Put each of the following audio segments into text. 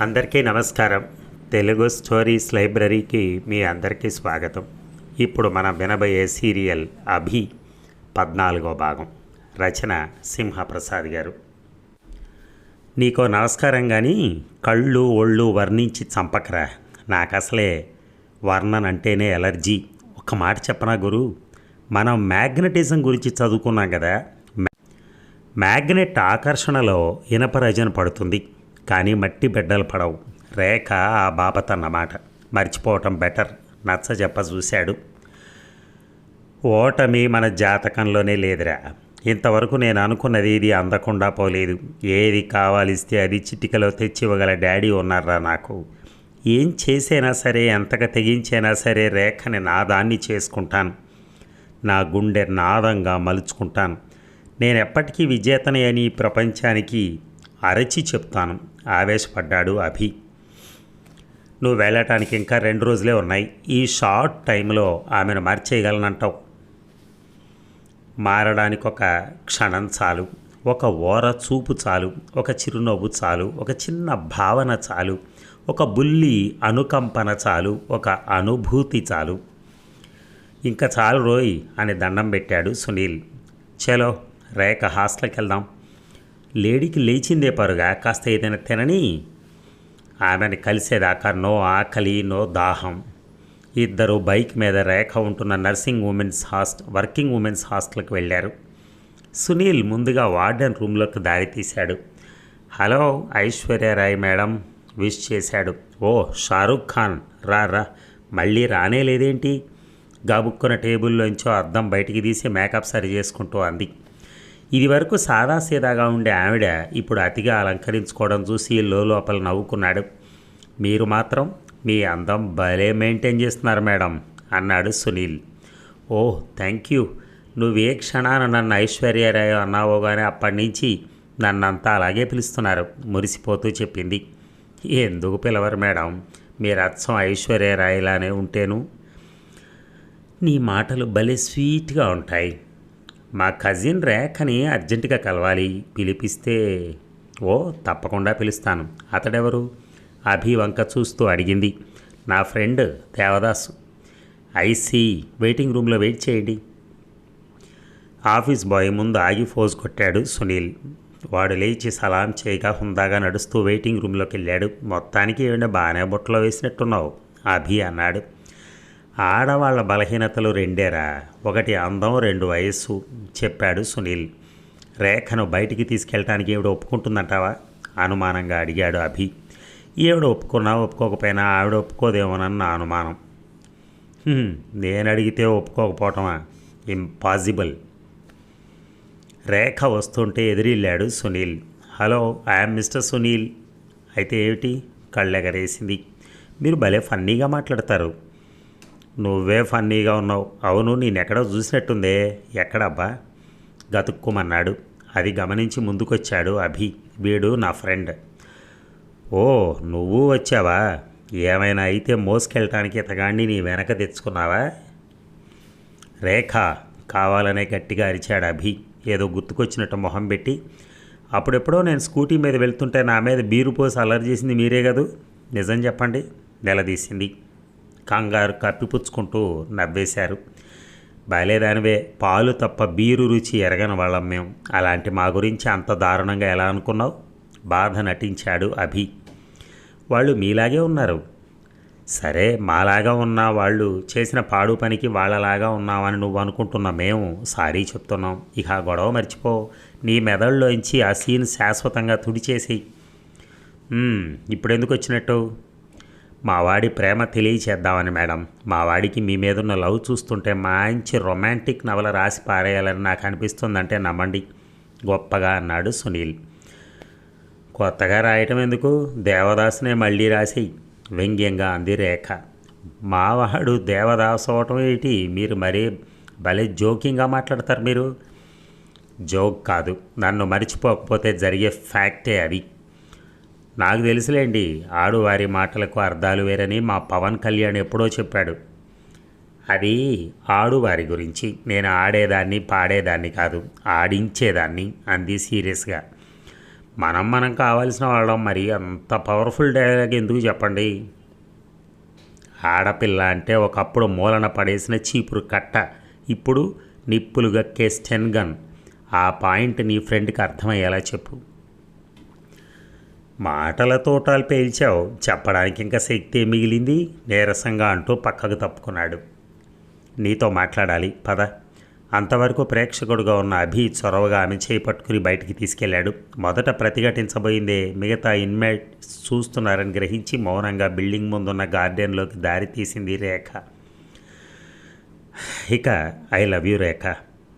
అందరికీ నమస్కారం. తెలుగు స్టోరీస్ లైబ్రరీకి మీ అందరికీ స్వాగతం. ఇప్పుడు మనం వినబోయే సీరియల్ అభి పద్నాలుగో భాగం. రచన సింహప్రసాద్ గారు. నీకో నమస్కారం కానీ కళ్ళు ఒళ్ళు వర్ణించి చంపకరా. నాకు అసలే వర్ణన్ అంటేనే ఎలర్జీ. ఒక మాట చెప్పనా గురు? మనం మ్యాగ్నటిజం గురించి చదువుకున్నాం కదా మ్యాగ్నెట్ ఆకర్షణలో ఇనప రజన పడుతుంది. కానీ మట్టి బిడ్డలు పడవు. రేఖ ఆ బాపతన్నమాట. మర్చిపోవటం బెటర్. నచ్చ చెప్ప చూశాడు ఓటమి మన జాతకంలోనే లేదురా. ఇంతవరకు నేను అనుకున్నది ఇది అందకుండా పోలేదు. ఏది కావాలిస్తే అది చిటికలో తెచ్చి ఇవ్వగల డాడీ ఉన్నారా నాకు. ఏం చేసైనా సరే ఎంతగా తెగించైనా సరే రేఖని నాదాన్ని చేసుకుంటాను. నా గుండె నాదంగా మలుచుకుంటాను. నేను ఎప్పటికీ విజేతనే అని ప్రపంచానికి అరచి చెప్తాను. ఆవేశపడ్డాడు అభి. నువ్వు వెళ్ళటానికి ఇంకా రెండు రోజులే ఉన్నాయి. ఈ షార్ట్ టైంలో ఆమెను మార్చేయగలనంటావు. మారడానికి ఒక క్షణం చాలు. ఒక ఓర చూపు చాలు. ఒక చిరునవ్వు చాలు. ఒక చిన్న భావన చాలు. ఒక బుల్లి అనుకంపన చాలు. ఒక అనుభూతి చాలు. ఇంకా చాలు రోయ్ అని దండం పెట్టాడు సునీల్. చలో రేఖ హాస్టల్కి వెళ్దాం లేడీకి లేచిందే పరుగా కాస్త ఏదైనా తినని? ఆమెను కలిసేదాకా నో ఆకలి నో దాహం. ఇద్దరు బైక్ మీద రేఖ ఉంటున్న nursing women's host working women's హాస్టల్కి వెళ్ళారు. సునీల్ ముందుగా వార్డెన్ రూమ్లోకి దారి తీశాడు. హలో ఐశ్వర్యరాయ్ మేడం విష్ చేశాడు. ఓ షారుఖ్ ఖాన్ రా రా. మళ్ళీ రానే లేదేంటి? గాబుక్కున్న టేబుల్లోంచో అద్దం బయటికి తీసి మేకప్ సరి చేసుకుంటూ అంది. ఇది వరకు సాదాసీదాగా ఉండే ఆవిడ ఇప్పుడు అతిగా అలంకరించుకోవడం చూసి లోపల నవ్వుకున్నాడు. మీరు మాత్రం మీ అందం భలే మెయింటైన్ చేస్తున్నారు మేడం అన్నాడు సునీల్. ఓ థ్యాంక్ యూ. నువ్వే క్షణాన నన్ను ఐశ్వర్యరాయ్ అన్నావో కానీ అప్పటి నుంచి నన్నంతా అలాగే పిలుస్తున్నారు మురిసిపోతూ చెప్పింది. ఎందుకు పిలవరు మేడం? మీరు అచ్చం ఐశ్వర్యరాయలానే ఉంటేను. నీ మాటలు భలే స్వీట్గా ఉంటాయి. మా కజిన్ రేఖని అర్జెంటుగా కలవాలి. పిలిపిస్తే ఓ తప్పకుండా పిలుస్తాను. అతడెవరు? అభి వంక చూస్తూ అడిగింది. నా friend Devadasu. I see waiting రూమ్లో వెయిట్ చేయండి. ఆఫీస్ బాయ్ ముందు ఆగి ఫోజ్ కొట్టాడు సునీల్. వాడు లేచి సలాం చేయగా హుందాగా నడుస్తూ వెయిటింగ్ రూమ్లోకి వెళ్ళాడు మొత్తానికి ఏమైనా బాగానే బుట్టలో వేసినట్టున్నావు అభి అన్నాడు. ఆడవాళ్ళ బలహీనతలు రెండేరా. ఒకటి అందం రెండు వయస్సు చెప్పాడు సునీల్. రేఖను బయటికి తీసుకెళ్ళటానికి ఏవిడ ఒప్పుకుంటుందంటావా? అనుమానంగా అడిగాడు అభి. ఈవిడ ఒప్పుకున్నా ఒప్పుకోకపోయినా ఆవిడ ఒప్పుకోదేమోనన్న నా అనుమానం. నేను అడిగితే ఒప్పుకోకపోవటమా? ఇంపాసిబుల్. రేఖ వస్తుంటే ఎదిరిల్లాడు Sunil. Hello I'm mister Sunil. అయితే ఏమిటి? కళ్ళెగరేసింది. మీరు భలే ఫన్నీగా మాట్లాడతారు. నువ్వే ఫన్నీగా ఉన్నావు. అవును నేనెక్కడో చూసినట్టుందే. ఎక్కడబ్బా? గతుక్కుమన్నాడు. అది గమనించి ముందుకొచ్చాడు అభి. వీడు నా ఫ్రెండ్. ఓ నువ్వు వచ్చావా? ఏమైనా అయితే మోసుకెళ్ళటానికి ఇతగాన్ని నీ వెనక తెచ్చుకున్నావా? రేఖ కావాలనే గట్టిగా అరిచాడు అభి. ఏదో గుర్తుకొచ్చినట్టు మొహం పెట్టి అప్పుడెప్పుడో నేను స్కూటీ మీద వెళ్తుంటే నా మీద బీరు పోసి అలర్ట్ చేసింది మీరే కదూ? నిజం చెప్పండి. నిలదీసింది. కంగారు కప్పిపుచ్చుకుంటూ నవ్వేశారు. బాలేదానివే పాలు తప్ప బీరు రుచి ఎరగని వాళ్ళం మేము అలాంటి మా గురించి అంత దారుణంగా ఎలా అనుకున్నావు? బాధ నటించాడు అభి. వాళ్ళు మీలాగే ఉన్నారు. సరే మాలాగా ఉన్న వాళ్ళు చేసిన పాడు పనికి వాళ్ళలాగా ఉన్నామని నువ్వు అనుకుంటున్న మేము సారీ చెప్తున్నాం. ఇక గొడవ మర్చిపో. నీ మెదడులోంచి ఆ సీన్ శాశ్వతంగా తుడిచేసేయి. ఇప్పుడెందుకు ఇప్పుడు ఎందుకు వచ్చినట్టు? మావాడి ప్రేమ తెలియచేద్దామని మేడం. మావాడికి మీ మీద ఉన్న లవ్ చూస్తుంటే మంచి రొమాంటిక్ నవల రాసి పారేయాలని నాకు అనిపిస్తుందంటే నమ్మండి గొప్పగా అన్నాడు సునీల్. కొత్తగా రాయటం ఎందుకు? దేవదాసునే మళ్ళీ రాసి వ్యంగ్యంగా అంది రేఖ. మావాడు దేవదాసు అవటం ఏంటి? మీరు మరీ భలే జోకింగ్గా మాట్లాడతారు మీరు. జోక్ కాదు నన్ను మర్చిపోకపోతే జరిగే ఫ్యాక్టే అది. నాకు తెలుసులేండి ఆడువారి మాటలకు అర్థాలు వేరని మా పవన్ కళ్యాణ్ ఎప్పుడో చెప్పాడు. అది ఆడువారి గురించి నేను ఆడేదాన్ని పాడేదాన్ని కాదు ఆడించేదాన్ని అంది సీరియస్గా. మనం మనం కావాల్సిన వాళ్ళం మరి అంత పవర్ఫుల్ డైలాగ్ ఎందుకు చెప్పండి? ఆడపిల్ల అంటే ఒకప్పుడు మూలన పడేసిన చీపురు కట్ట ఇప్పుడు నిప్పులు గక్కే స్టెన్ గన్. ఆ పాయింట్ నీ ఫ్రెండ్కి అర్థమయ్యేలా చెప్పు. మాటల తోటాలు పేల్చావు. చెప్పడానికి ఇంకా శక్తి మిగిలింది. నీరసంగా అంటూ పక్కకు తప్పుకున్నాడు. నీతో మాట్లాడాలి. పద. అంతవరకు ప్రేక్షకుడుగా ఉన్న అభి చొరవగా ఆమె చేయి పట్టుకుని బయటికి తీసుకెళ్ళాడు మొదట ప్రతిఘటించబోయిందే మిగతా ఇన్మేట్ చూస్తున్నారని గ్రహించి మౌనంగా బిల్డింగ్ ముందున్న గార్డెన్లోకి దారి తీసింది రేఖ. ఇక ఐ లవ్ యూ రేఖ.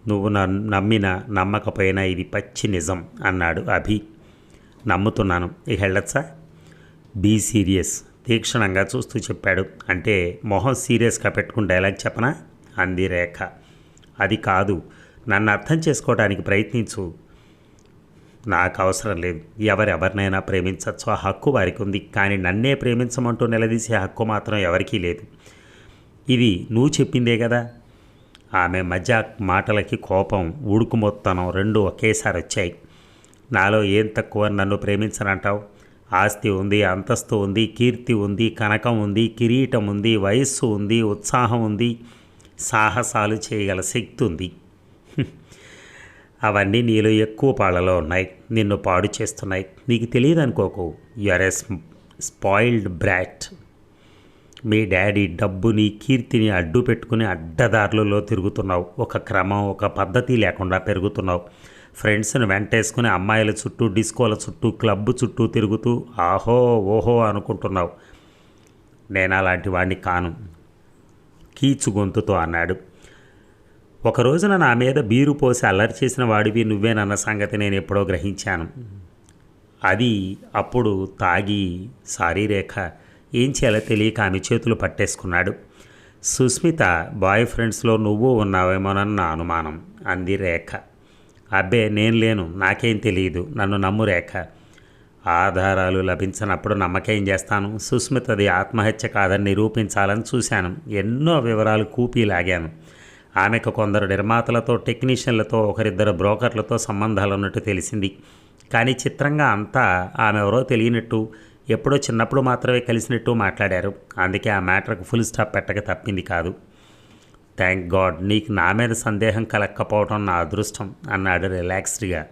నువ్వు నన్ను నమ్మినా నమ్మకపోయినా ఇది పచ్చి నిజం అన్నాడు అభి. నమ్ముతున్నాను. ఇక వెళ్ళొచ్చా బీ సీరియస్. తీక్షణంగా చూస్తూ చెప్పాడు. అంటే మొహం సీరియస్గా పెట్టుకుని డైలాగ్ చెప్పనా? అంది రేఖ. అది కాదు. నన్ను అర్థం చేసుకోవడానికి ప్రయత్నించు. నాకు అవసరం లేదు. ఎవరెవరినైనా ప్రేమించవచ్చు ఆ హక్కు వారికి ఉంది. కానీ నన్నే ప్రేమించమంటూ నిలదీసే హక్కు మాత్రం ఎవరికీ లేదు. ఇది నువ్వు చెప్పిందే కదా? ఆమె మధ్య మాటలకి కోపం ఉడుకుమొత్తనం రెండు ఒకేసారి వచ్చాయి. నాలో ఏం తక్కువ నన్ను ప్రేమించనంటావు? ఆస్తి ఉంది అంతస్తు ఉంది కీర్తి ఉంది కనకం ఉంది కిరీటం ఉంది వయస్సు ఉంది ఉత్సాహం ఉంది సాహసాలు చేయగల శక్తి ఉంది. అవన్నీ నీలో ఎక్కువ పాళ్ళలో ఉన్నాయి నిన్ను పాడు చేస్తున్నాయి. నీకు తెలియదు అనుకోకు యుఆర్ ఎ స్పాయిల్డ్ బ్రాట్ మీ డాడీ డబ్బుని కీర్తిని అడ్డు పెట్టుకుని అడ్డదారులలో తిరుగుతున్నావు. ఒక క్రమం ఒక పద్ధతి లేకుండా పెరుగుతున్నావు. ఫ్రెండ్స్ని వెంటేసుకుని అమ్మాయిల చుట్టూ డిస్కోల చుట్టూ క్లబ్ చుట్టూ తిరుగుతూ ఆహో ఓహో అనుకుంటున్నావు. నేను అలాంటి వాడిని కాను. కీచు గొంతుతో అన్నాడు. ఒక రోజున నా మీద బీరు పోసి అల్లరి చేసిన వాడివి నువ్వేనన్న సంగతి నేను ఎప్పుడో గ్రహించాను. అది అప్పుడు తాగి సారీ రేఖ ఏం చేయాలో తెలియక ఆమె చేతులు పట్టేసుకున్నాడు. సుస్మిత బాయ్ ఫ్రెండ్స్లో నువ్వు ఉన్నావేమోనన్న నా అనుమానం అంది రేఖ. అబ్బే నేను లేను. నాకేం తెలియదు నన్ను నమ్ము రేఖ. ఆధారాలు లభించినప్పుడు నమ్మకేం చేస్తాను? సుస్మితది ఆత్మహత్య కాదని నిరూపించాలని చూశాను. ఎన్నో వివరాలు కూపీ లాగాను. ఆమెకు కొందరు నిర్మాతలతో టెక్నీషియన్లతో ఒకరిద్దరు బ్రోకర్లతో సంబంధాలు ఉన్నట్టు తెలిసింది. కానీ చిత్రంగా అంతా ఆమె ఎవరో తెలియనట్టు ఎప్పుడో చిన్నప్పుడు మాత్రమే కలిసినట్టు మాట్లాడారు. అందుకే ఆ మ్యాటర్కు ఫుల్ స్టాప్ పెట్టక తప్పింది కాదు. థ్యాంక్ గాడ్ నీకు నా మీద సందేహం కలక్కపోవడం నా అదృష్టం అన్నాడు రిలాక్స్డ్గా.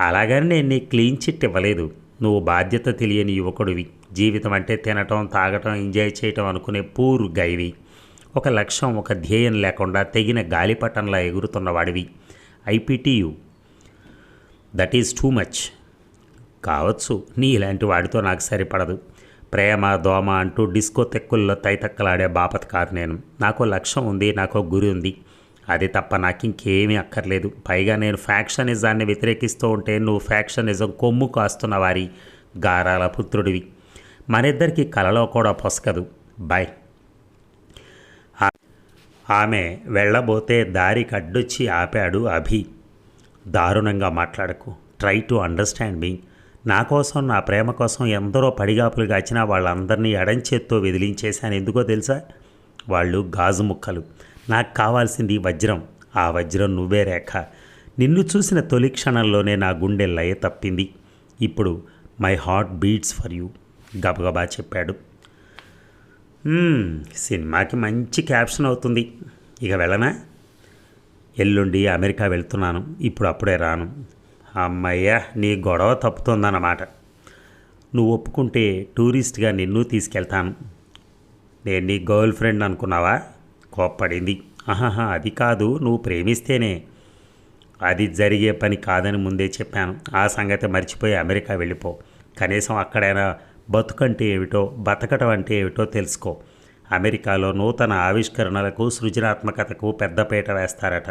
అలాగని నేను నీకు క్లీన్ చిట్ ఇవ్వలేదు. నువ్వు బాధ్యత తెలియని యువకుడివి. జీవితం అంటే తినటం తాగటం ఎంజాయ్ చేయటం అనుకునే పూర్ గైవి. ఒక లక్ష్యం ఒక ధ్యేయం లేకుండా తెగిన గాలిపటంలా ఎగురుతున్న వాడివి I pity you that is too much కావచ్చు. నీ ఇలాంటి వాడితో నాకు సరిపడదు. ప్రేమ దోమ అంటూ డిస్కో తెక్కుల్లో తైతక్కలాడే బాపత్ కాదు నేను. నాకు లక్ష్యం ఉంది నాకు గురి ఉంది. అది తప్ప నాకు ఇంకేమీ అక్కర్లేదు. పైగా నేను ఫ్యాక్షనిజాన్ని వ్యతిరేకిస్తూ ఉంటే నువ్వు ఫ్యాక్షనిజం కొమ్ము కాస్తున్న వారి గారాల పుత్రుడివి. మనిద్దరికి కలలో కూడా పొసకదు బాయ్ ఆమె వెళ్ళబోతే దారికి అడ్డొచ్చి ఆపాడు అభి. దారుణంగా మాట్లాడకు. Try to understand me. నా కోసం నా ప్రేమ కోసం ఎందరో పడిగాపులు కాచినా వాళ్ళందరినీ ఎడంచేత్తో వెదిలించేశాను. ఎందుకో తెలుసా? వాళ్ళు గాజు ముక్కలు. నాకు కావాల్సింది వజ్రం. ఆ వజ్రం నువ్వే రేఖ. నిన్ను చూసిన తొలి క్షణంలోనే నా గుండె లయ తప్పింది. ఇప్పుడు my heart beats for you గబగబా చెప్పాడు. సినిమాకి మంచి క్యాప్షన్ అవుతుంది. ఇక వెళ్ళనా? ఎల్లుండి అమెరికా వెళ్తున్నాను. ఇప్పుడు అప్పుడే రాను. అమ్మయ్య నీ గొడవ తప్పుతుందన్నమాట. నువ్వు ఒప్పుకుంటే టూరిస్ట్గా నిన్ను తీసుకెళ్తాను. నేను నీ గర్ల్ ఫ్రెండ్ అనుకున్నావా? కోప్పడింది. ఆహాహా అది కాదు నువ్వు ప్రేమిస్తేనే. అది జరిగే పని కాదని ముందే చెప్పాను. ఆ సంగతి మర్చిపోయి అమెరికా వెళ్ళిపో. కనీసం అక్కడైనా బతుకంటే ఏమిటో బతకటం అంటే ఏమిటో తెలుసుకో. అమెరికాలో నూతన ఆవిష్కరణలకు సృజనాత్మకతకు పెద్దపీట వేస్తారట.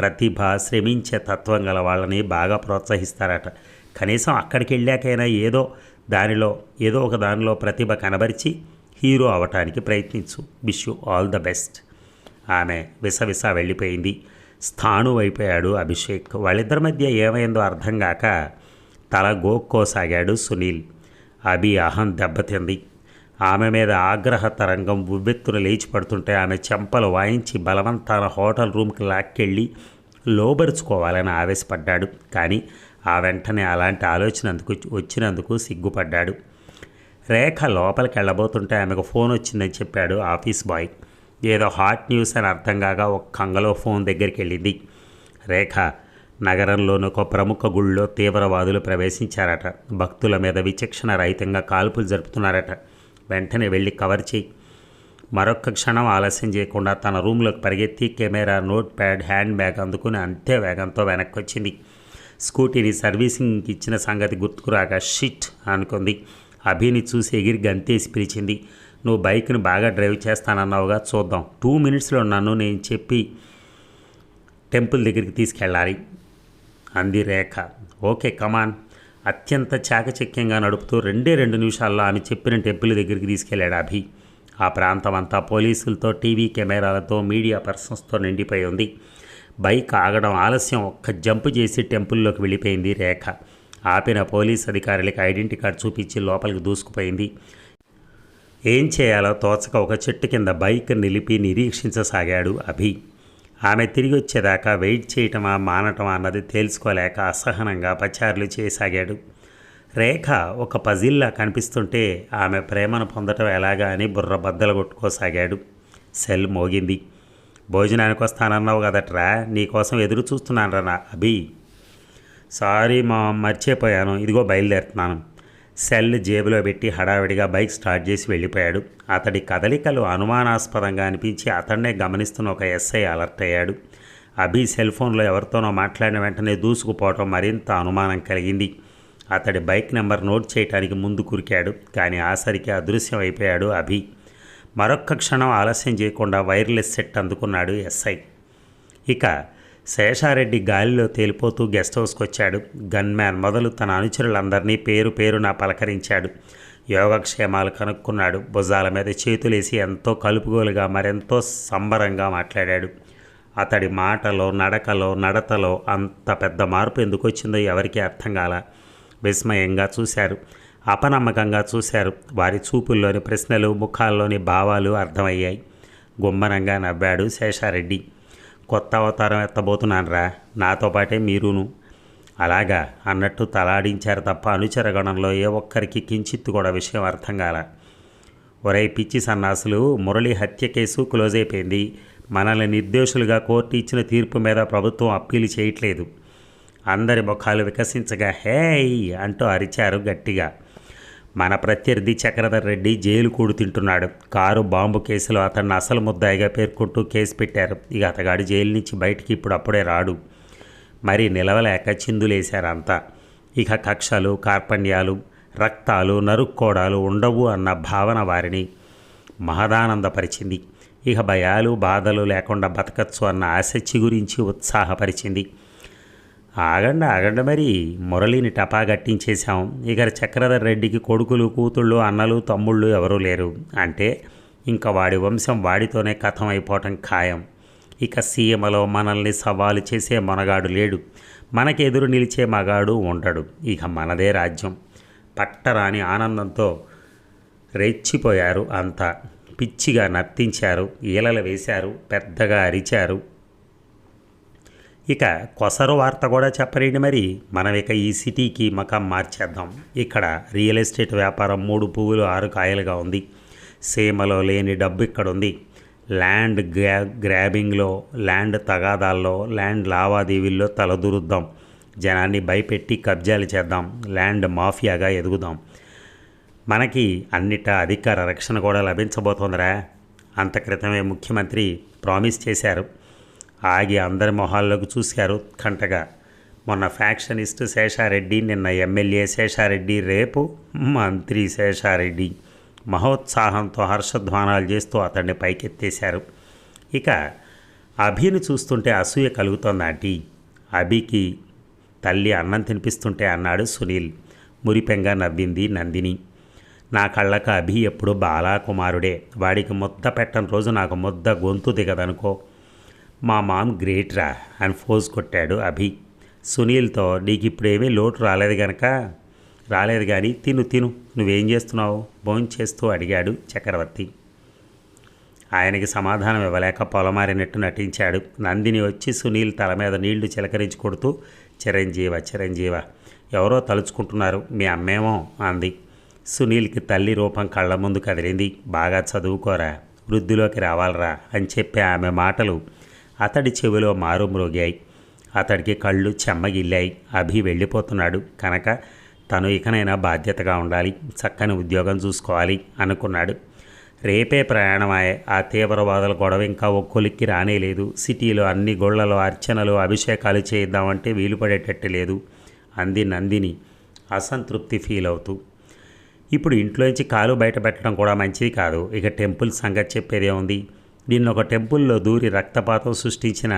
ప్రతిభ శ్రమించే తత్వం గల వాళ్ళని బాగా ప్రోత్సహిస్తారట. కనీసం అక్కడికి వెళ్ళాకైనా ఏదో దానిలో ఏదో ఒక దానిలో ప్రతిభ కనబరిచి హీరో అవటానికి ప్రయత్నించు. Wish you all the best. ఆమె విసవిస వెళ్ళిపోయింది. స్థాను అయిపోయాడు అభిషేక్. వాళ్ళిద్దరి మధ్య ఏమైందో అర్థం కాక తల గోక్కోసాగాడు సునీల్. అభి అహం దెబ్బతింది. ఆమె మీద ఆగ్రహ తరంగం ఉవ్వెత్తున లేచి పడుతుంటే ఆమె చెంపలు వాయించి బలవంతాన హోటల్ రూమ్కి లాక్కెళ్ళి లోబరుచుకోవాలని ఆవేశపడ్డాడు. కానీ ఆ వెంటనే అలాంటి ఆలోచన అందుకు వచ్చినందుకు సిగ్గుపడ్డాడు. రేఖ లోపలికి వెళ్ళబోతుంటే ఆమెకు ఫోన్ వచ్చిందని చెప్పాడు ఆఫీస్ బాయ్. ఏదో హాట్ న్యూస్ అని అర్థం కాగా ఒక కంగలో ఫోన్ దగ్గరికి వెళ్ళింది. రేఖ నగరంలోని ఒక ప్రముఖ గుళ్ళో తీవ్రవాదులు ప్రవేశించారట. భక్తుల మీద విచక్షణ రహితంగా కాల్పులు జరుపుతున్నారట. వెంటనే వెళ్ళి కవర్ చేయి. మరొక్క క్షణం ఆలస్యం చేయకుండా తన రూమ్లోకి పరిగెత్తి camera note pad hand bag అందుకుని అంతే వేగంతో వెనక్కి వచ్చింది స్కూటీని సర్వీసింగ్కి ఇచ్చిన సంగతి గుర్తుకురాక షిట్ అనుకుంది. అభిని చూసి ఎగిరి గంతేసి పిలిచింది నువ్వు బైక్ని బాగా డ్రైవ్ చేస్తానన్నావుగా చూద్దాం. టూ మినిట్స్లో నన్ను నేను చెప్పి టెంపుల్ దగ్గరికి తీసుకెళ్ళాలి. అంది రేఖ. Okay come on. అత్యంత చాకచక్యంగా నడుపుతూ రెండే రెండు నిమిషాల్లో ఆమె చెప్పిన టెంపుల్ దగ్గరికి తీసుకెళ్ళాడు అభి. ఆ ప్రాంతం అంతా పోలీసులతో టీవీ కెమెరాలతో మీడియా పర్సన్స్తో నిండిపోయి ఉంది. బైక్ ఆగడం ఆలస్యం ఒక్క జంప్ చేసి టెంపుల్లోకి వెళ్ళిపోయింది రేఖ. ఆపిన పోలీస్ అధికారులకి ఐడెంటిటీ కార్డు చూపించి లోపలికి దూసుకుపోయింది. ఏం చేయాలో తోచక ఒక చెట్టు కింద బైక్ నిలిపి నిరీక్షించసాగాడు అభి. ఆమె తిరిగి వచ్చేదాకా వెయిట్ చేయటమా మానటమా అన్నది తేల్చుకోలేక అసహనంగా పచారులు చేయసాగాడు. రేఖ ఒక పజిల్లా కనిపిస్తుంటే ఆమె ప్రేమను పొందటం ఎలాగా అని బుర్ర బద్దలు కొట్టుకోసాగాడు. సెల్ మోగింది. భోజనానికి వస్తానన్నావు కదట్రా నీకోసం ఎదురు చూస్తున్నాను రా అభి. సారీ మా మర్చిపోయాను. ఇదిగో బయలుదేరుతున్నాను. సెల్ జేబులో పెట్టి హడావిడిగా బైక్ స్టార్ట్ చేసి వెళ్ళిపోయాడు. అతడి కదలికలు అనుమానాస్పదంగా అనిపించి అతన్నే గమనిస్తున్న ఒక ఎస్ఐ అలర్ట్ అయ్యాడు. అభి సెల్ ఫోన్లో ఎవరితోనో మాట్లాడిన వెంటనే దూసుకుపోవటం మరింత అనుమానం కలిగింది. అతడి బైక్ నెంబర్ నోట్ చేయడానికి ముందు కురికాడు కానీ ఆసరికి అదృశ్యం అయిపోయాడు అభి. మరొక్క క్షణం ఆలస్యం చేయకుండా వైర్లెస్ సెట్ అందుకున్నాడు ఎస్ఐ. ఇక శేషారెడ్డి గాలిలో తేలిపోతూ గెస్ట్ హౌస్కి వచ్చాడు. గన్మ్యాన్ మొదలు తన అనుచరులందరినీ పేరు పేరున పలకరించాడు. యోగక్షేమాలు కనుక్కున్నాడు. భుజాల మీద చేతులేసి ఎంతో కలుపుగోలుగా మరెంతో సంబరంగా మాట్లాడాడు. అతడి మాటలో నడకలో నడతలో అంత పెద్ద మార్పు ఎందుకు వచ్చిందో ఎవరికీ అర్థం కాల. విస్మయంగా చూశారు. అపనమ్మకంగా చూశారు. వారి చూపుల్లోని ప్రశ్నలు ముఖాల్లోని భావాలు అర్థమయ్యాయి. గుమ్మనంగా నవ్వాడు శేషారెడ్డి. కొత్త అవతారం ఎత్తబోతున్నానరా. నాతో పాటే మీరును. అలాగా అన్నట్టు తలాడించారు తప్ప అనుచరగణంలో ఏ ఒక్కరికి కించిత్తు కూడా విషయం అర్థం కాల. ఒరే పిచ్చి సన్నాసులు మురళి హత్య కేసు క్లోజ్ అయిపోయింది. మనల్ని నిర్దోషులుగా కోర్టు ఇచ్చిన తీర్పు మీద ప్రభుత్వం అప్పీలు చేయట్లేదు. అందరి ముఖాలు వికసించగా హేయ్ అంటూ అరిచారు గట్టిగా. మన ప్రత్యర్థి చక్రధర్ రెడ్డి జైలు కూడు తింటున్నాడు. కారు బాంబు కేసులో అతన్ని అసలు ముద్దాయిగా పేర్కొంటూ కేసు పెట్టారు. ఇక అతగాడు జైలు నుంచి బయటికి ఇప్పుడు అప్పుడే రాడు. మరి నిలవలేక చిందులేశారు అంతా ఇక కక్షలు కార్పణ్యాలు రక్తాలు నరుక్కోడాలు ఉండవు అన్న భావన వారిని మహదానందపరిచింది. ఇక భయాలు బాధలు లేకుండా బతకచ్చు అన్న ఆసక్తి గురించి ఉత్సాహపరిచింది. ఆగండి ఆగండి మరి. మురళిని టపా గట్టించేశాం. ఇక చక్రధర్ రెడ్డికి కొడుకులు కూతుళ్ళు అన్నలు తమ్ముళ్ళు ఎవరూ లేరు. అంటే ఇంకా వాడి వంశం వాడితోనే కథం అయిపోవటం ఖాయం. ఇక సీమలో మనల్ని సవాలు చేసే మనగాడు లేడు. మనకెదురు నిలిచే మగాడు ఉండడు. ఇక మనదే రాజ్యం. పట్టరాని ఆనందంతో రెచ్చిపోయారు అంతా. పిచ్చిగా నర్తించారు ఈలలు వేశారు పెద్దగా అరిచారు. ఇక కొసరు వార్త కూడా చెప్పరేంటి మరి మనం ఇక ఈ సిటీకి మకం మార్చేద్దాం. ఇక్కడ రియల్ ఎస్టేట్ వ్యాపారం మూడు పువ్వులు ఆరు కాయలుగా ఉంది. సీమలో లేని డబ్బు ఇక్కడ ఉంది. ల్యాండ్ గ్రా గ్రాబింగ్లో ల్యాండ్ తగాదాల్లో ల్యాండ్ లావాదేవీల్లో తలదూరుద్దాం. జనాన్ని భయపెట్టి కబ్జాలు చేద్దాం. ల్యాండ్ మాఫియాగా ఎదుగుదాం. మనకి అన్నిట అధికార రక్షణ కూడా లభించబోతోందిరా. అంత క్రితమే ముఖ్యమంత్రి ప్రామిస్ చేశారు. ఆగి అందరి మొహాల్లోకి చూశారు కంటగా. మొన్న ఫ్యాక్షనిస్ట్ శేషారెడ్డి నిన్న ఎమ్మెల్యే శేషారెడ్డి రేపు మంత్రి శేషారెడ్డి మహోత్సాహంతో హర్షధ్వానాలు చేస్తూ అతన్ని పైకెత్తేశారు. ఇక అభిని చూస్తుంటే అసూయ కలుగుతోంది ఆంటీ. అభికి తల్లి అన్నం తినిపిస్తుంటే అన్నాడు సునీల్. మురిపెంగా నవ్వింది నందిని. నా కళ్ళకు అభి ఎప్పుడు బాలాకుమారుడే. వాడికి ముద్ద పెట్టని రోజు నాకు ముద్ద గొంతు దిగదనుకో. మా మామ్ గ్రేట్ రా అని ఫోజ్ కొట్టాడు అభి. సునీల్తో నీకు ఇప్పుడేమీ లోటు రాలేదు గనక? రాలేదు కానీ తిను తిను. నువ్వేం చేస్తున్నావు? భోంచేస్తూ అడిగాడు చక్రవర్తి. ఆయనకి సమాధానం ఇవ్వలేక పొలమారినట్టు నటించాడు. నందిని వచ్చి సునీల్ తల మీద నీళ్ళు చిలకరించి కొడుతూ చిరంజీవ చిరంజీవ ఎవరో తలుచుకుంటున్నారు మీ అమ్మేమో అంది. సునీల్కి తల్లి రూపం కళ్ళ ముందు కదిలింది. బాగా చదువుకోరా వృద్ధిలోకి రావాలరా అని చెప్పి ఆమె మాటలు అతడి చెవిలో మారుమ్రోగాయి అతడికి కళ్ళు చెమ్మగిల్లాయి. అభి వెళ్ళిపోతున్నాడు. కనుక తను ఇకనైనా బాధ్యతగా ఉండాలి. చక్కని ఉద్యోగం చూసుకోవాలి అనుకున్నాడు. రేపే ప్రయాణమాయే ఆ తీవ్రవాదుల గొడవ ఇంకా ఒక్కొలిక్కి రానేలేదు సిటీలో అన్ని గొళ్ళలో అర్చనలు అభిషేకాలు చేద్దామంటే వీలు పడేటట్టు లేదు. అంది నందిని అసంతృప్తి ఫీల్ అవుతూ. ఇప్పుడు ఇంట్లోంచి కాలు బయట పెట్టడం కూడా మంచిది కాదు. ఇక టెంపుల్ సంగతి చెప్పేదే ఉంది. నిన్న ఒక టెంపుల్లో దూరి రక్తపాతం సృష్టించిన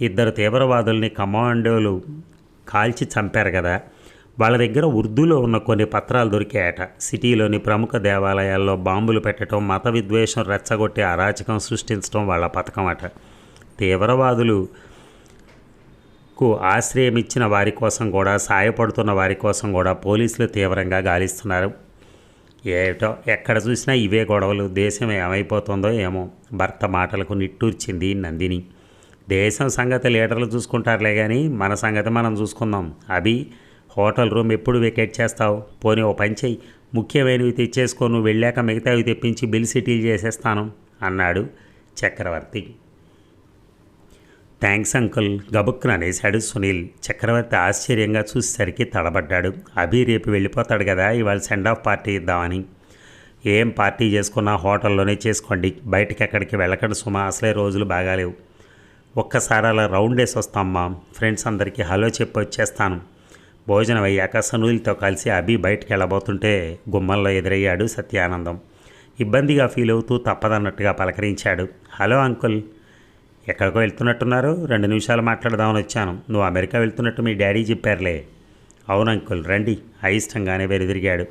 ఇద్దరు తీవ్రవాదుల్ని కమాండోలు కాల్చి చంపారు కదా. వాళ్ళ దగ్గర ఉర్దూలో ఉన్న కొన్ని పత్రాలు దొరికాయట. సిటీలోని ప్రముఖ దేవాలయాల్లో బాంబులు పెట్టడం మత విద్వేషం రెచ్చగొట్టి అరాచకం సృష్టించడం వాళ్ళ పథకం అట తీవ్రవాదులు కు ఆశ్రయం ఇచ్చిన వారి కోసం కూడా సాయపడుతున్న వారి కోసం కూడా పోలీసులు తీవ్రంగా గాలిస్తున్నారు. ఏటో ఎక్కడ చూసినా ఇవే గొడవలు. దేశం ఏమైపోతుందో ఏమో. భర్త మాటలకు నిట్టూర్చింది నందిని. దేశం సంగతి లీడర్లు చూసుకుంటారులే కానీ మన సంగతి మనం చూసుకుందాం. అభి హోటల్ రూమ్ ఎప్పుడు వెకేట్ చేస్తావు? పోనీ ఓ పని చెయ్యి. ముఖ్యమైనవి తెచ్చేసుకొని వెళ్ళాక మిగతావి తెప్పించి బిల్ సిటీల్ చేసేస్తాను అన్నాడు చక్రవర్తి. Thanks uncle. గబుక్కున అనేశాడు సునీల్ చక్రవర్తి ఆశ్చర్యంగా చూసేసరికి తడబడ్డాడు. అభి రేపు వెళ్ళిపోతాడు కదా ఇవాళ సెండ్ ఆఫ్ పార్టీ ఇద్దామని. ఏం పార్టీ చేసుకున్నా హోటల్లోనే చేసుకోండి బయటికి ఎక్కడికి వెళ్ళకండి సుమా అసలే రోజులు బాగాలేవు. ఒక్కసారి అలా రౌండ్ వేసి వస్తాం మా ఫ్రెండ్స్ అందరికీ హలో చెప్పి వచ్చేస్తాను. భోజనం అయ్యాక సనులతో కలిసి అభి బయటికి వెళ్ళబోతుంటే గుమ్మల్లో ఎదురయ్యాడు సత్యానందం. ఇబ్బందిగా ఫీల్ అవుతూ తప్పదన్నట్టుగా పలకరించాడు. హలో అంకుల్ ఎక్కడికో వెళ్తున్నట్టున్నారు. రెండు నిమిషాలు మాట్లాడదామని వచ్చాను. నువ్వు అమెరికా వెళ్తున్నట్టు మీ డాడీ చెప్పారులే. అవును అంకుల్ రండి. అయిష్టంగానే వెనుదిరిగాడు.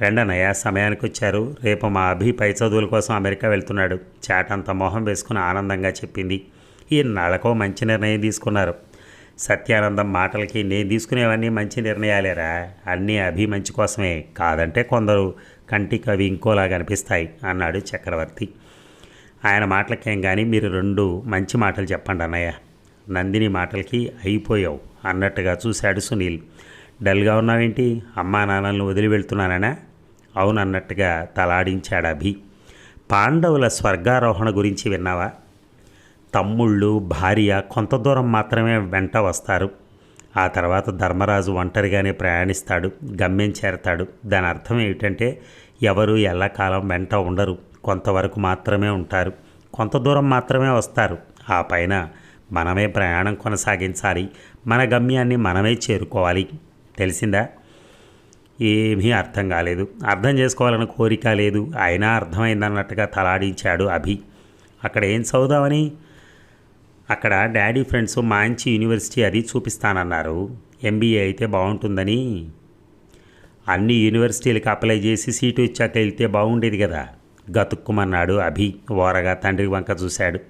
రెండన్నయ్య సమయానికి వచ్చారు రేపు మా అభి పై చదువుల కోసం అమెరికా వెళ్తున్నాడు. చాటంత మొహం వేసుకుని ఆనందంగా చెప్పింది. ఈ నలకో మంచి నిర్ణయం తీసుకున్నారు. సత్యానందం మాటలకి నేను తీసుకునేవన్నీ మంచి నిర్ణయాలేరా? అన్నీ అభి మంచి కోసమే. కాదంటే కొందరు కంటికి అవి ఇంకోలాగా అనిపిస్తాయి అన్నాడు చక్రవర్తి. ఆయన మాటలకేం కానీ మీరు రెండు మంచి మాటలు చెప్పండి అన్నయ్య. నందిని మాటలకి అయిపోయావు అన్నట్టుగా చూశాడు సునీల్. డల్గా ఉన్నావేంటి? అమ్మా నాన్నలను వదిలి వెళ్తున్నానా అవును అన్నట్టుగా తలాడించాడు అభి. పాండవుల స్వర్గారోహణ గురించి విన్నావా? తమ్ముళ్ళు భార్య కొంత దూరం మాత్రమే వెంట వస్తారు. ఆ తర్వాత ధర్మరాజు ఒంటరిగానే ప్రయాణిస్తాడు గమ్యం చేరతాడు. దాని అర్థం ఏమిటంటే ఎవరు ఎల్లకాలం వెంట ఉండరు. కొంతవరకు మాత్రమే ఉంటారు. కొంత దూరం మాత్రమే వస్తారు. ఆ పైన మనమే ప్రయాణం కొనసాగించాలి. మన గమ్యాన్ని మనమే చేరుకోవాలి. తెలిసిందా? ఏమీ అర్థం కాలేదు. అర్థం చేసుకోవాలని కోరిక లేదు. అయినా అర్థమైందన్నట్టుగా తలాడించాడు అభి. అక్కడ ఏం చదువుదామని? అక్కడ డాడీ ఫ్రెండ్స్ మంచి యూనివర్సిటీ అది చూపిస్తానన్నారు. ఎంబీఏ అయితే బాగుంటుందని. అన్ని యూనివర్సిటీలకు అప్లై చేసి సీటు ఇచ్చాక వెళ్తే బాగుండేది కదా. గతుక్కుమన్నాడు అభి. ఓరగా తండ్రి వంక చూశాడు.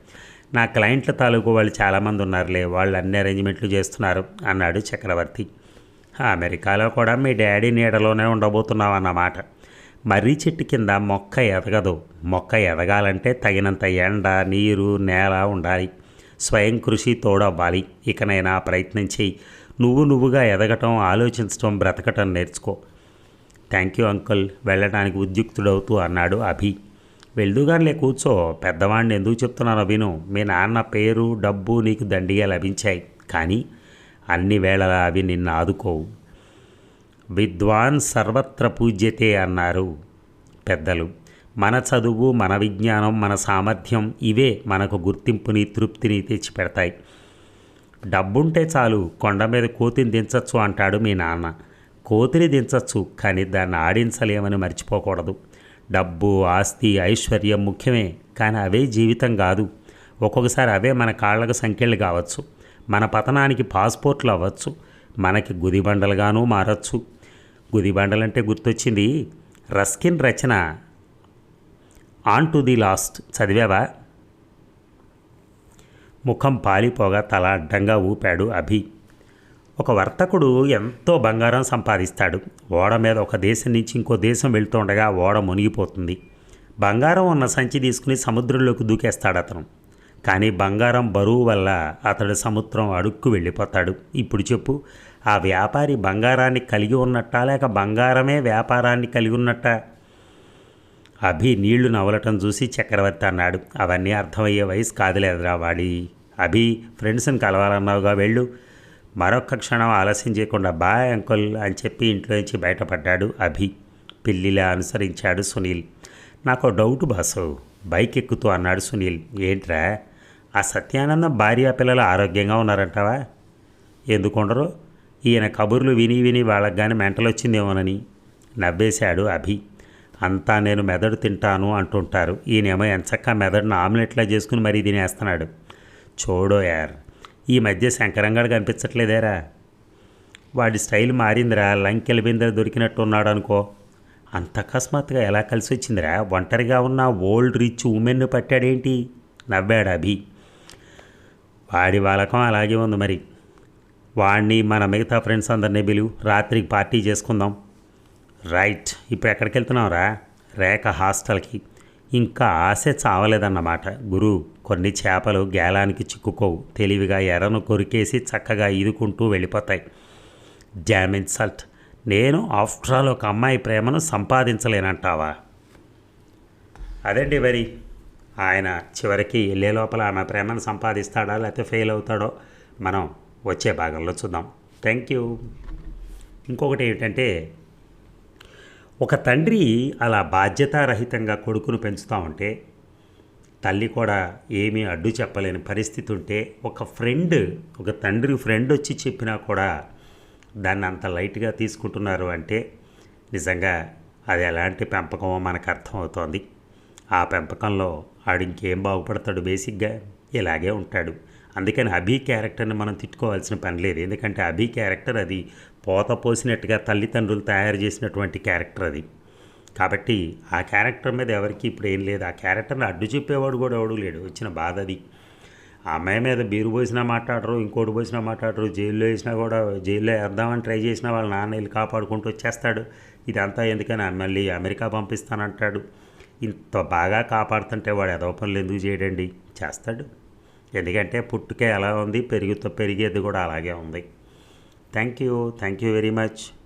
నా క్లయింట్ల తాలూకు వాళ్ళు చాలామంది ఉన్నారులే వాళ్ళు అన్ని అరేంజ్మెంట్లు చేస్తున్నారు అన్నాడు చక్రవర్తి. అమెరికాలో కూడా మీ డాడీ నీడలోనే ఉండబోతున్నావు అన్నమాట. మర్రి చెట్టు కింద మొక్క ఎదగదు. మొక్క ఎదగాలంటే తగినంత ఎండ నీరు నేల ఉండాలి. స్వయం కృషి తోడవ్వాలి. ఇకనైనా ప్రయత్నం చేయి నువ్వు నువ్వుగా ఎదగటం ఆలోచించటం బ్రతకటం నేర్చుకో. Thank you uncle. వెళ్ళడానికి ఉద్యుక్తుడవుతూ అన్నాడు అభి. వెళ్దుగానిలే కూర్చో. పెద్దవాడిని ఎందుకు చెప్తున్నానో విను. మీ నాన్న పేరు డబ్బు నీకు దండిగా లభించాయి. కానీ అన్ని వేళలా అవి నిన్ను ఆదుకోవు. విద్వాన్ సర్వత్ర పూజ్యతే అన్నారు పెద్దలు. మన చదువు మన విజ్ఞానం మన సామర్థ్యం ఇవే మనకు గుర్తింపుని తృప్తిని తెచ్చిపెడతాయి. డబ్బుంటే చాలు కొండ మీద కోతిని దించచ్చు అంటాడు మీ నాన్న. కోతిని దించచ్చు కానీ దాన్ని ఆడించలేమని మర్చిపోకూడదు. డబ్బు ఆస్తి ఐశ్వర్యం ముఖ్యమే కానీ అవే జీవితం కాదు. ఒక్కొక్కసారి అవే మన కాళ్ళకు సంఖ్యలు కావచ్చు. మన పతనానికి పాస్పోర్ట్లు అవ్వచ్చు. మనకి గుదిబండలుగాను మారచ్చు. గుదిబండలంటే గుర్తొచ్చింది రస్కిన్ రచన ఆన్ టు ది లాస్ట్ చదివావా? ముఖం పాలిపోగా తల అడ్డంగా ఊపాడు అభి. ఒక వర్తకుడు ఎంతో బంగారం సంపాదిస్తాడు. ఓడ మీద ఒక దేశం నుంచి ఇంకో దేశం వెళ్తుండగా ఓడ మునిగిపోతుంది. బంగారం ఉన్న సంచి తీసుకుని సముద్రంలోకి దూకేస్తాడు అతను కానీ బంగారం బరువు వల్ల అతడు సముద్రం అడుక్కు వెళ్ళిపోతాడు. ఇప్పుడు చెప్పు ఆ వ్యాపారి బంగారాన్ని కలిగి ఉన్నట్టా లేక బంగారమే వ్యాపారాన్ని కలిగి ఉన్నట్ట? అభి నీళ్ళు నవలటం చూసి చక్రవర్తి అన్నాడు. అవన్నీ అర్థమయ్యే వయసు కాదులేదురా వాడి. అభి ఫ్రెండ్స్ని కలవాలన్నావుగా వెళ్ళు. మరొక్క క్షణం ఆలస్యం చేయకుండా బాయ్ అంకుల్ అని చెప్పి ఇంట్లో నుంచి బయటపడ్డాడు అభి. పిల్లిలా అనుసరించాడు సునీల్. నాకు డౌట్ బాసు. బైక్ ఎక్కుతూ అన్నాడు సునీల్. ఏంట్రా? ఆ సత్యానందం భార్య పిల్లలు ఆరోగ్యంగా ఉన్నారంటావా? ఎందుకుండరు ఈయన కబుర్లు విని విని వాళ్ళకి కానీ మెంటలు వచ్చిందేమోనని నవ్వేశాడు అభి. అంతా నేను మెదడు తింటాను అంటుంటారు. ఈయనేమో ఎంచక్క మెదడును ఆమ్లెట్లా చేసుకుని మరీ తినేస్తున్నాడు. చూడో యార్. ఈ మధ్య శంకరంగాడు కనిపించట్లేదేరా. వాడి స్టైల్ మారిందిరా లంకెల బిందె దొరికినట్టు ఉన్నాడు అనుకో అంత అకస్మాత్తుగా ఎలా కలిసి వచ్చిందిరా ఒంటరిగా ఉన్న ఓల్డ్ రిచ్ ఉమెన్ను పట్టాడేంటి? నవ్వాడు అభి. వాడి వాలకం అలాగే ఉంది మరి. వాడిని మన మిగతా ఫ్రెండ్స్ అందరినీ పిలువు. రాత్రికి పార్టీ చేసుకుందాం. రైట్ ఇప్పుడు ఎక్కడికి వెళ్తున్నాం రా రేఖ హాస్టల్కి. ఇంకా ఆశ చావలేదన్నమాట. గురు కొన్ని చేపలు గేలానికి చిక్కుకోవు. తెలివిగా ఎర్రను కొరికేసి చక్కగా ఈదుకుంటూ వెళ్ళిపోతాయి. Damn insult. నేను ఆఫ్టర్ ఆల్ ఒక అమ్మాయి ప్రేమను సంపాదించలేనంటావా? అదండి మరి? ఆయన చివరికి వెళ్ళే లోపల ఆమె ప్రేమను సంపాదిస్తాడా లేకపోతే ఫెయిల్ అవుతాడో మనం వచ్చే భాగంలో చూద్దాం. థ్యాంక్ యూ ఇంకొకటి ఏమిటంటే ఒక తండ్రి అలా బాధ్యతారహితంగా కొడుకును పెంచుతూ ఉంటే తల్లి కూడా ఏమీ అడ్డు చెప్పలేని పరిస్థితి ఉంటే ఒక ఫ్రెండ్ ఒక తండ్రి ఫ్రెండ్ వచ్చి చెప్పినా కూడా దాన్ని అంత లైట్గా తీసుకుంటున్నారు అంటే నిజంగా అది ఎలాంటి పెంపకమో మనకు అర్థమవుతోంది. ఆ పెంపకంలో ఆడు ఇంకేం బాగుపడతాడు బేసిక్గా? ఇలాగే ఉంటాడు. అందుకని అభి క్యారెక్టర్ని మనం తిట్టుకోవాల్సిన పని లేదు. ఎందుకంటే అభి క్యారెక్టర్ అది పోత పోసినట్టుగా తల్లిదండ్రులు తయారు చేసినటువంటి క్యారెక్టర్ అది. కాబట్టి ఆ క్యారెక్టర్ మీద ఎవరికి ఇప్పుడు ఏం లేదు. ఆ క్యారెక్టర్ని అడ్డు చెప్పేవాడు కూడా ఎవడు లేడు. వచ్చిన బాధ అది. ఆ అమ్మాయి మీద బీరు పోసినా మాట్లాడరు ఇంకోటి పోసినా మాట్లాడరు జైల్లో వేసినా కూడా జైల్లో వేద్దామని ట్రై చేసినా వాళ్ళ నాన్న వెళ్ళి కాపాడుకుంటూ వచ్చేస్తాడు. ఇదంతా ఎందుకని? మళ్ళీ అమెరికా పంపిస్తానంటాడు. ఇంత బాగా కాపాడుతుంటే వాడు ఎదవ పనులు ఎందుకు చేయడండి? చేస్తాడు. ఎందుకంటే పుట్టుకే ఎలా ఉంది పెరుగుతో పెరిగేది కూడా అలాగే ఉంది. Thank you thank you very much